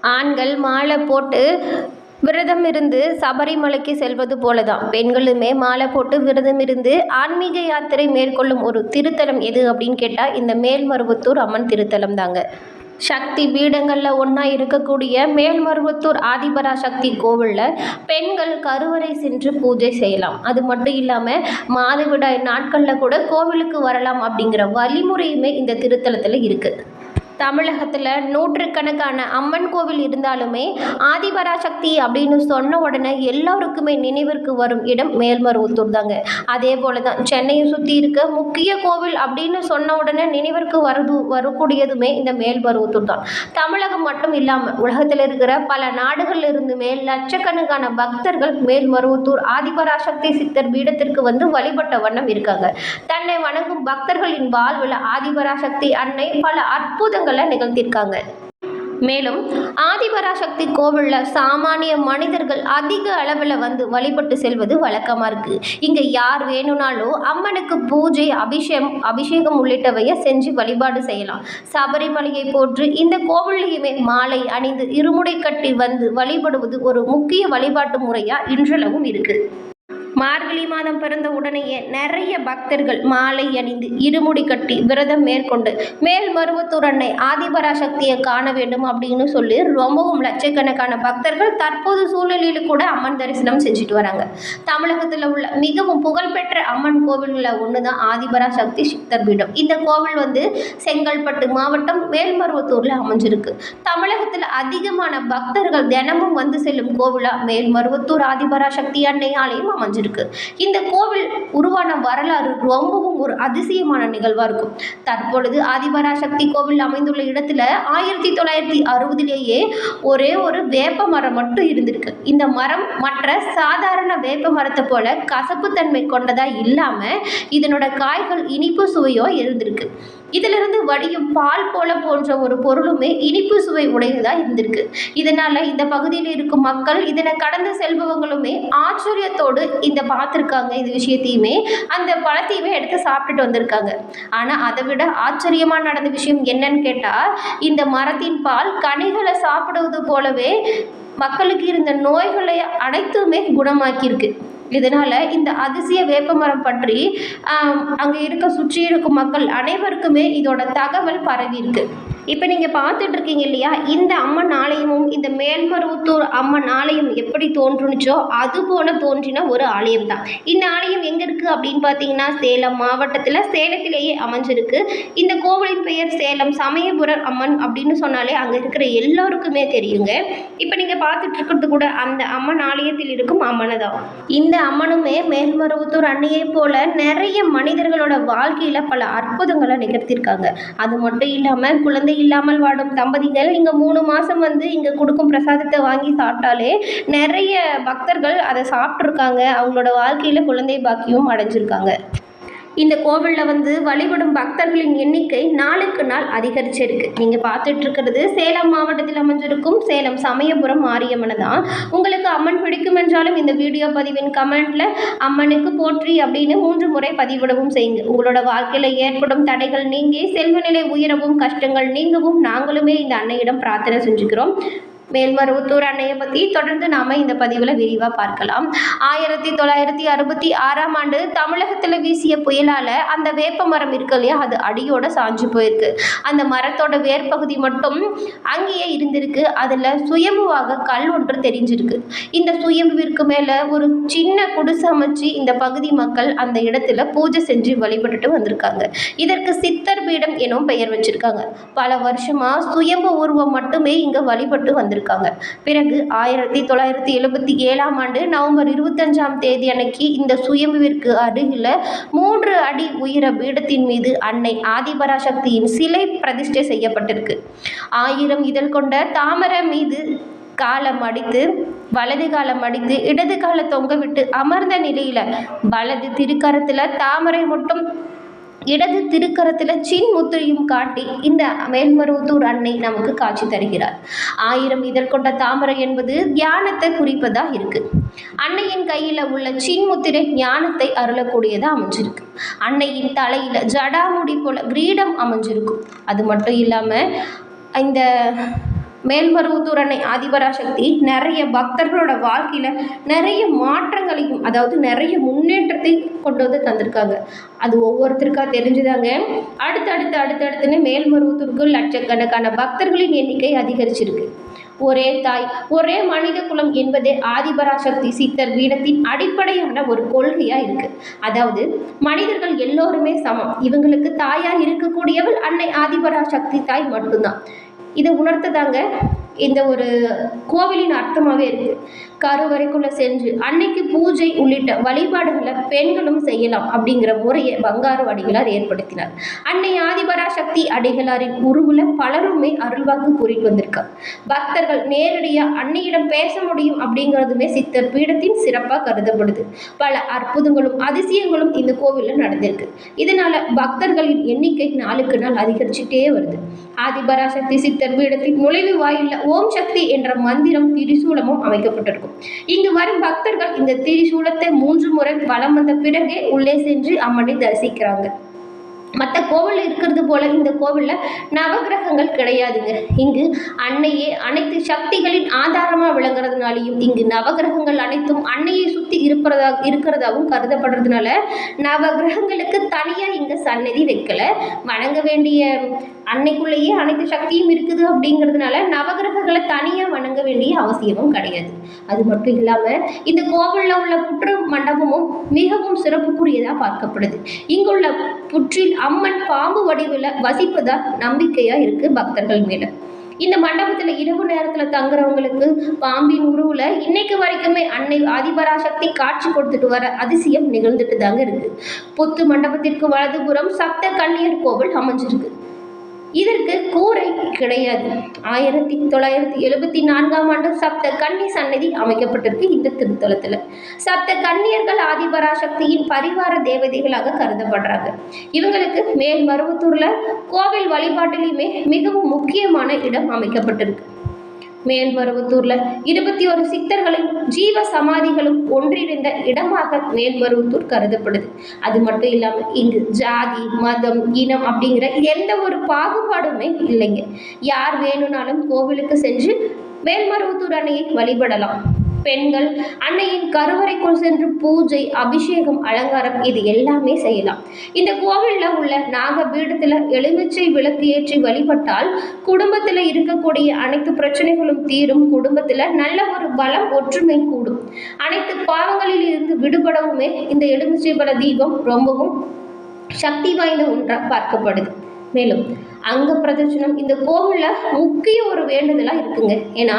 ஆண்கள் மாலை போட்டு விரதம் இருந்து சபரிமலைக்கு செல்வது போல தான் பெண்களுமே மாலை போட்டு விரதம் இருந்து ஆன்மீக யாத்திரை மேற்கொள்ளும் ஒரு திருத்தலம் எது அப்படின்னு கேட்டால் இந்த மேல்மருவத்தூர் அம்மன் திருத்தலம் தாங்க சக்தி பீடங்களில் ஒன்றா இருக்கக்கூடிய மேல்மருவத்தூர் ஆதிபராசக்தி கோவிலில் பெண்கள் கருவறை சென்று பூஜை செய்யலாம். அது மட்டும் இல்லாமல் மாதவிடாய் நாட்களில் கூட கோவிலுக்கு வரலாம் அப்படிங்கிற வழிமுறையுமே இந்த திருத்தலத்தில் இருக்குது தமிழகத்தில் நூற்றுக்கணக்கான அம்மன் கோவில் இருந்தாலுமே ஆதிபராசக்தி அப்படின்னு சொன்ன உடனே எல்லாருக்குமே நினைவிற்கு வரும் இடம் மேல்மருவத்தூர் தாங்க அதே போல தான் சென்னையை சுற்றி இருக்க முக்கிய கோவில் அப்படின்னு சொன்ன உடனே நினைவிற்கு வருது வரக்கூடியதுமே இந்த மேல்மருவத்தூர் தான் தமிழகம் மட்டும் இல்லாமல் உலகத்தில் இருக்கிற பல நாடுகளில் இருந்துமே லட்சக்கணக்கான பக்தர்கள் மேல்மருவத்தூர் ஆதிபராசக்தி சித்தர் பீடத்திற்கு வந்து வழிபட்ட வண்ணம் இருக்காங்க. தன்னை வணங்கும் பக்தர்களின் வாழ்வில் ஆதிபராசக்தி அன்னை பல அற்புதங்கள் நிகழ்த்தியிருக்காங்க மேலும் ஆதிபராசக்தி கோவிலில் சாமானிய மனிதர்கள் அதிக அளவில் வந்து வழிபட்டு செல்வது வழக்கமாக இருக்குது இங்கே யார் வேணும்னாலும் அம்மனுக்கு பூஜை அபிஷேகம் அபிஷேகம் உள்ளிட்டவையை செஞ்சு வழிபாடு செய்யலாம். சபரிமலையை போற்று இந்த கோவில்லையுமே மாலை அணிந்து இருமுடை கட்டி வந்து வழிபடுவது ஒரு முக்கிய வழிபாட்டு முறையாக இன்றளவும் இருக்குது மார்கழி மாதம் பிறந்த உடனேயே நிறைய பக்தர்கள் மாலை அணிந்து இருமுடி கட்டி விரதம் மேற்கொண்டு மேல் மருவத்தூர் அன்னை ஆதிபராசக்தியை காண வேண்டும் அப்படின்னு சொல்லி ரொம்பவும் லட்சக்கணக்கான பக்தர்கள் தற்போது சூழ்நிலையில் கூட அம்மன் தரிசனம் செஞ்சுட்டு வராங்க. தமிழகத்தில் உள்ள மிகவும் புகழ்பெற்ற அம்மன் கோவில்களில் ஒன்று தான் ஆதிபராசக்தி சித்தர் பீடம். இந்த கோவில் வந்து செங்கல்பட்டு மாவட்டம் மேல்மருவத்தூரில் அமைஞ்சிருக்கு. தமிழகத்தில் அதிகமான பக்தர்கள் தினமும் வந்து செல்லும் கோவிலா மேல்மருவத்தூர் ஆதிபராசக்தி அன்னை ஆலயம் அமைஞ்சிருக்கு. இந்த கோவில் உருவான வரலாறு ரொம்பவும் ஒரு அதிசயமான நிகழ்வாக இருக்கும். தற்பொழுது ஆதிபராசக்தி கோவில் அமைந்துள்ள இடத்துல ஆயிரத்தி தொள்ளாயிரத்தி அறுபதுலேயே ஒரே ஒரு வேப்ப மரம் மட்டும் இருந்திருக்கு. இந்த மரம் மற்ற சாதாரண வேப்ப மரத்தை போல கசப்புத்தன்மை கொண்டதா இல்லாமல் இதனோட காய்கள் இனிப்பு சுவையோ இருந்திருக்கு. இதிலிருந்து வடியும் பால் போல போன்ற ஒரு பொருளுமே இனிப்பு சுவை உடையதாக இருந்திருக்கு. இதனால் இந்த பகுதியில் இருக்கும் மக்கள் இதனை கடந்து செல்பவங்களுமே ஆச்சரியத்தோடு இந்த பார்த்துருக்காங்க இந்த விஷயத்தையுமே. அந்த பழத்தையுமே எடுத்து சாப்பிட்டுட்டு வந்திருக்காங்க. ஆனால் அதை விட ஆச்சரியமாக நடந்த விஷயம் என்னன்னு கேட்டால் இந்த மரத்தின் பால் கனிகளை சாப்பிடுவது போலவே மக்களுக்கு இருந்த நோய்களை அனைத்துமே குணமாக்கியிருக்கு. இதனால் இந்த அதிசய வேப்பமரம் பற்றி அங்கே இருக்க சுற்றி இருக்கும் மக்கள் அனைவருக்குமே இதோட தகவல் பரவி இருக்கு இப்போ நீங்கள் பார்த்துட்டு இருக்கீங்க இல்லையா? இந்த அம்மன் ஆலயமும் இந்த மேல்மருவத்தூர் அம்மன் ஆலயம் எப்படி தோன்றுனுச்சோ அது போல தோன்றின ஒரு ஆலயம் தான் இந்த ஆலயம் எங்கே இருக்குது அப்படின்னு பார்த்தீங்கன்னா சேலம் மாவட்டத்தில் சேலத்திலேயே அமைஞ்சிருக்கு. இந்த கோவிலின் பெயர் சேலம் சமயபுரம் அம்மன் அப்படின்னு சொன்னாலே அங்கே இருக்கிற எல்லோருக்குமே தெரியுங்க. இப்போ நீங்கள் பார்த்துட்டு இருக்கிறது கூட அந்த அம்மன் ஆலயத்தில் இருக்கும் அம்மனை தான் இந்த அம்மனுமே மேல்மருவத்தூர் அன்னையை போல நிறைய மனிதர்களோட வாழ்க்கையில் பல அற்புதங்களை நிகழ்த்தியிருக்காங்க. அது மட்டும் இல்லாமல் குழந்தை இல்லாமல் வாடும் தம்பதிகள் இங்கே மூணு மாதம் வந்து இங்கே கொடுக்கும் பிரசாதத்தை வாங்கி சாப்பிட்டாலே நிறைய பக்தர்கள் அதை சாப்பிட்ருக்காங்க அவங்களோட வாழ்க்கையில் குழந்தை பாக்கியம் அடைஞ்சிருக்காங்க. இந்த கோவிலில் வந்து வழிபடும் பக்தர்களின் எண்ணிக்கை நாளுக்கு நாள் அதிகரிச்சிருக்கு. நீங்கள் பார்த்துட்டு இருக்கிறது சேலம் மாவட்டத்தில் அமைஞ்சிருக்கும் சேலம் சமயபுரம் மாரியம்மனை தான். உங்களுக்கு அம்மன் பிடிக்கும் என்றாலும் இந்த வீடியோ பதிவின் கமெண்ட்டில் அம்மனுக்கு போற்றி அப்படின்னு மூன்று முறை பதிவிடவும் செய்யுங்க. உங்களோட வாழ்க்கையில் ஏற்படும் தடைகள் நீங்கி செல்வநிலை உயரவும் கஷ்டங்கள் நீங்கவும் நாங்களுமே இந்த அன்னையிடம் பிரார்த்தனை செஞ்சுக்கிறோம். மேல்மருவத்தூர் அன்னையை பற்றி தொடர்ந்து நாம் இந்த பதிவில் விரிவாக பார்க்கலாம். ஆயிரத்தி தொள்ளாயிரத்தி அறுபத்தி ஆறாம் ஆண்டு தமிழகத்தில் வீசிய புயலால் அந்த வேப்ப மரம் இருக்கு இல்லையா? அது அடியோட சாஞ்சு போயிருக்கு. அந்த மரத்தோட வேர்பகுதி மட்டும் அங்கேயே இருந்திருக்கு. அதில் சுயம்புவாக கல் ஒன்று தெரிஞ்சிருக்கு. இந்த சுயம்புவிற்கு மேலே ஒரு சின்ன குடிசை அமைச்சு இந்த பகுதி மக்கள் அந்த இடத்துல பூஜை செஞ்சு வழிபட்டுட்டு வந்திருக்காங்க. இதற்கு சித்தர் பீடம் எனும் பெயர் வச்சிருக்காங்க. பல வருஷமாக சுயம்பு உருவம் மட்டுமே இங்கே வழிபட்டு வந்திருக்கு. இருக்காங்க. பிறகு ஆயிரத்தி தொள்ளாயிரத்தி எழுபத்தி ஏழாம் ஆண்டு நவம்பர் இருபத்தஞ்சாம் தேதி அன்னைக்கு இந்த சுயம்புவிற்கு அருகில் மூன்று அடி உயர பீடத்தின் மீது அன்னை ஆதிபராசக்தியின் சிலை பிரதிஷ்டை செய்யப்பட்டிருக்கு. ஆயிரம் இதழ் கொண்ட தாமரை மீது காலம் அடித்து வலது காலம் அடித்து இடது காலை தொங்க விட்டு அமர்ந்த நிலையில் வலது திருக்கரத்தில் தாமரை மட்டும் இடது திருக்கரத்தில் சின் முத்திரையும் காட்டி இந்த மேல்மருவத்தூர் அன்னை நமக்கு காட்சி தருகிறார். ஆயிரம் இதழ் கொண்ட தாமரை என்பது தியானத்தை குறிப்பதாக இருக்கு. அன்னையின் கையில் உள்ள சின் முத்திரை ஞானத்தை அருளக்கூடியதாக அமைஞ்சிருக்கு. அன்னையின் தலையில் ஜடாமுடி போல கிரீடம் அமைஞ்சிருக்கும் அது மட்டும் இல்லாமல் இந்த மேல்மருவத்தூர் அன்னை ஆதிபராசக்தி நிறைய பக்தர்களோட வாழ்க்கையில் நிறைய மாற்றங்களையும் அதாவது நிறைய முன்னேற்றத்தை கொண்டு வந்து தந்திருக்காங்க. அது ஒவ்வொருத்தருக்காக தெரிஞ்சுதாங்க. அடுத்தடுத்து அடுத்தடுத்துன்னு மேல்மருவத்தூருக்கு லட்சக்கணக்கான பக்தர்களின் எண்ணிக்கை அதிகரிச்சிருக்கு. ஒரே தாய் ஒரே மனித குலம் என்பதே ஆதிபராசக்தி சித்தர் பீடத்தின் அடிப்படையான ஒரு கொள்கையா இருக்கு. அதாவது மனிதர்கள் எல்லோருமே சமம். இவங்களுக்கு தாயா இருக்கக்கூடியவள் அன்னை ஆதிபராசக்தி தாய் மட்டும்தான். இதை உணர்த்ததாங்க. இந்த ஒரு கோவிலின் அர்த்தமாகவே இருக்கு. கருவறைக்குள்ள சென்று அன்னைக்கு பூஜை உள்ளிட்ட வழிபாடுகளை பெண்களும் செய்யலாம் அப்படிங்கிற முறையை பங்காரு அடிகளார் ஏற்படுத்தினார். அன்னை ஆதிபராசக்தி அடிகளாரின் உருவில் பலருமே அருள்வாக்கு கூறிட்டு வந்திருக்கார். பக்தர்கள் நேரடியாக அன்னையிடம் பேச முடியும் அப்படிங்கிறதுமே சித்தர் பீடத்தின் சிறப்பாக கருதப்படுது. பல அற்புதங்களும் அதிசயங்களும் இந்த கோவிலில் நடந்திருக்கு. இதனால பக்தர்களின் எண்ணிக்கை நாளுக்கு நாள் அதிகரிச்சுட்டே வருது. ஆதிபராசக்தி சித்தர் பீடத்தின் நுழைவு வாயில்ல ஓம் சக்தி என்ற மந்திரம் திரிசூலமும் அமைக்கப்பட்டிருக்கும். இங்கு வரும் பக்தர்கள் இந்த திரிசூலத்தை மூன்று முறை வலம் வந்த பிறகே உள்ளே சென்று அம்மனை தரிசிக்கிறாங்க. மற்ற கோவில் இருக்கிறது போல இந்த கோவிலில் நவகிரகங்கள் கிடையாதுங்க. இங்கு அன்னையே அனைத்து சக்திகளின் ஆதாரமாக விளங்குறதுனாலையும் இங்கு நவகிரகங்கள் அனைத்தும் அன்னையை சுற்றி இருப்பதா இருக்கிறதாகவும் கருதப்படுறதுனால நவகிரகங்களுக்கு தனியாக இங்கே சன்னதி வைக்கலை. வணங்க வேண்டிய அன்னைக்குள்ளேயே அனைத்து சக்தியும் இருக்குது அப்படிங்கிறதுனால நவகிரகங்களை தனியாக வணங்க வேண்டிய அவசியமும் கிடையாது. அது மட்டும் இல்லாமல் இந்த கோவிலில் உள்ள புற்று மண்டபமும் மிகவும் சிறப்புக்குரியதாக பார்க்கப்படுது. இங்குள்ள புற்றில் அம்மன் பாம்பு வடிவில் வசிப்பதா நம்பிக்கையாக இருக்குது பக்தர்கள் மேலே. இந்த மண்டபத்தில் இரவு நேரத்தில் தங்குறவங்களுக்கு பாம்பின் உருவில் இன்னைக்கு வரைக்குமே அன்னை ஆதிபராசக்தி காட்சி கொடுத்துட்டு வர அதிசயம் நிகழ்ந்துட்டு தாங்க இருக்கு. புத்து மண்டபத்திற்கு வலதுபுறம் சப்த கன்னியர் கோவில் அமைஞ்சிருக்கு. இதற்கு கூரை கிடையாது. ஆயிரத்தி தொள்ளாயிரத்தி எழுபத்தி நான்காம் ஆண்டு சப்த கன்னி சன்னதி அமைக்கப்பட்டிருக்கு இந்த திருத்தலத்தில். சப்த கன்னியர்கள் ஆதிபராசக்தியின் பரிவார தேவதைகளாக கருதப்படுறாங்க. இவங்களுக்கு மேல் மருவத்தூர்ல கோவில் வழிபாட்டிலையுமே மிகவும் முக்கியமான இடம் அமைக்கப்பட்டிருக்கு. மேல்மருவத்தூர்ல இருபத்தி ஒரு சித்தர்களும் ஜீவ சமாதிகளும் ஒன்றிணைந்த இடமாக மேல்மருவத்தூர் கருதப்படுது. அது மட்டும் இல்லாம இங்கு ஜாதி மதம் இனம் அப்படிங்கிற எந்த ஒரு பாகுபாடுமே இல்லைங்க. யார் வேணும்னாலும் கோவிலுக்கு சென்று மேல்மருவத்தூர் அணையை வழிபடலாம். பெண்கள் அன்னையின் கருவறைக்குள் சென்று பூஜை அபிஷேகம் அலங்காரம் இது எல்லாமே செய்யலாம். இந்த கோவிலில் உள்ள நாகபீடத்தில் எலுமிச்சை விளக்கு ஏற்றி வழிபட்டால் குடும்பத்தில் இருக்கக்கூடிய அனைத்து பிரச்சனைகளும் தீரும். குடும்பத்தில் நல்ல ஒரு பலம் ஒற்றுமை கூடும். அனைத்து பாவங்களில் இருந்து விடுபடவுமே இந்த எலுமிச்சை பல தீபம் ரொம்பவும் சக்தி வாய்ந்த ஒன்றாக பார்க்கப்படுது. மேலும் அங்க பிரதட்சணம் இந்த கோவிலில் முக்கிய ஒரு வேண்டுதலாக இருக்குங்க. ஏன்னா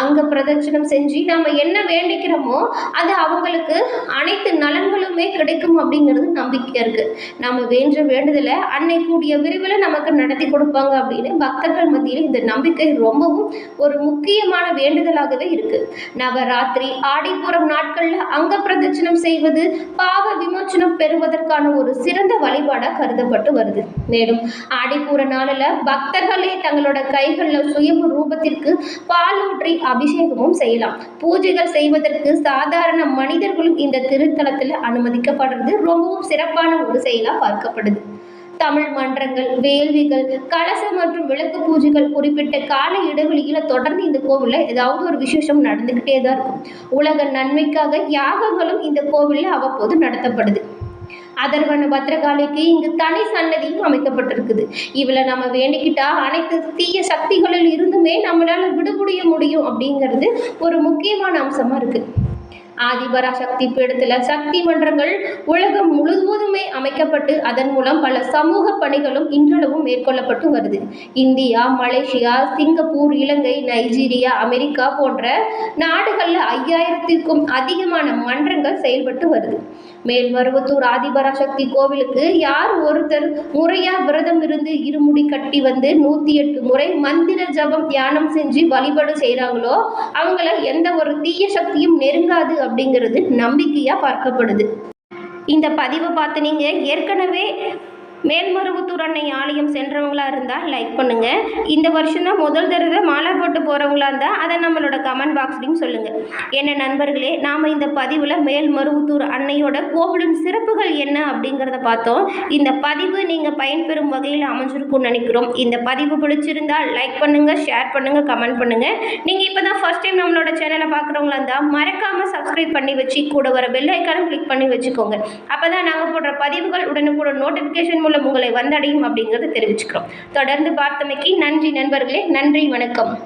அங்க பிரதட்சணம் செஞ்சு நம்ம என்ன வேண்டிக்கிறோமோ அது அவங்களுக்கு அனைத்து நலன்களுமே கிடைக்கும் அப்படிங்கிறது நம்பிக்கை இருக்கு. நம்ம வேண்ட வேண்டுதலை அன்னை கூடிய விரைவில் நமக்கு நடத்தி கொடுப்பாங்க அப்படின்னு பக்தர்கள் மத்தியில் இந்த நம்பிக்கை ரொம்பவும் ஒரு முக்கியமான வேண்டுதலாகவே இருக்கு. நவராத்திரி ஆடிப்புறம் நாட்களில் அங்க பிரதட்சணம் செய்வது பாவ விமோச்சனம் பெறுவதற்கான ஒரு சிறந்த வழிபாடாக கருதப்பட்டு வருது. மேலும் ஆடிப்பூர நாள் நாளில் பக்தர்களே தங்களோட கைகளில் சுயம்பு ரூபத்திற்கு பாலூற்றி அபிஷேகமும் செய்யலாம். பூஜைகள் செய்வதற்கு சாதாரண மனிதர்களும் இந்த திருத்தலத்தில் அனுமதிக்கப்படுறது ரொம்பவும் சிறப்பான ஒரு செயலாக பார்க்கப்படுது. தமிழ் மன்றங்கள் வேள்விகள் கலசம் மற்றும் விளக்கு பூஜைகள் குறிப்பிட்ட கால இடைவெளியில் தொடர்ந்து இந்த கோவிலில் ஏதாவது ஒரு விசேஷம் நடந்துக்கிட்டே தான் இருக்கும். உலக நன்மைக்காக யாகங்களும் இந்த கோவிலில் அவ்வப்போது நடத்தப்படுது. அதர்வன பத்ரகாளிக்கு இங்கு தனி சன்னதியும் அமைக்கப்பட்டிருக்குது. இவளை நம்ம வேண்டிக்கிட்டா அனைத்து தீய சக்திகளில் இருந்துமே நம்மளால விடுபடிய முடியும் அப்படிங்கிறது ஒரு முக்கியமான அம்சமாக இருக்குது ஆதிபரா ஆதிபராசக்தி பீடத்தில் சக்தி மன்றங்கள் உலகம் முழுவதுமே அமைக்கப்பட்டு அதன் மூலம் பல சமூக பணிகளும் இன்றளவும் மேற்கொள்ளப்பட்டு வருது. India Malaysia Singapore Ilangai Nigeria America போன்ற நாடுகளில் ஐயாயிரத்திற்கும் அதிகமான மன்றங்கள் செயல்பட்டு வருது. மேல்மருவத்தூர் ஆதிபராசக்தி கோவிலுக்கு யார் ஒருத்தர் முறையா விரதம் இருந்து இருமுடி கட்டி வந்து நூற்றி எட்டு முறை மந்திர ஜபம் தியானம் செஞ்சு வழிபாடு செய்கிறாங்களோ அவங்கள எந்த ஒரு தீய சக்தியும் நெருங்காது அப்படிங்கிறது நம்பிக்கையாக பார்க்கப்படுது. இந்த பதிவை பார்த்து நீங்கள் ஏற்கனவே மேல்மருவத்தூர் அன்னை ஆலயம் சென்றவங்களா இருந்தால் லைக் பண்ணுங்கள் இந்த வருஷம் தான் முதல் தடவை மாலை போட்டு போகிறவங்களா இருந்தால் அதை நம்மளோட கமெண்ட் பாக்ஸ்லையும் சொல்லுங்கள் என்ன நண்பர்களே நாம் இந்த பதிவில் மேல்மருவத்தூர் அன்னையோட கோவிலின் சிறப்புகள் என்ன அப்படிங்கிறத பார்த்தோம். இந்த பதிவு நீங்கள் பயன்பெறும் வகையில் அமைஞ்சிருக்கும்னு நினைக்கிறோம். இந்த பதிவு பிடிச்சிருந்தால் லைக் பண்ணுங்கள் ஷேர் பண்ணுங்கள் கமெண்ட் பண்ணுங்கள் நீங்கள் இப்போ தான் ஃபஸ்ட் டைம் நம்மளோட சேனலை பார்க்குறவங்களா இருந்தால் மறக்காமல் சப்ஸ்கிரைப் பண்ணி வச்சு கூட வர பெல் ஐக்கானும் கிளிக் பண்ணி வச்சுக்கோங்க. அப்போ தான் நாங்கள் போடுற பதிவுகள் உடனுக்குடன் நோட்டிஃபிகேஷன் மூலம் மூலம் உங்களை வந்தடையும் அப்படிங்கிறத தெரிவிச்சுக்கிறோம். தொடர்ந்து பார்த்தமைக்கு நன்றி நண்பர்களே நன்றி வணக்கம்.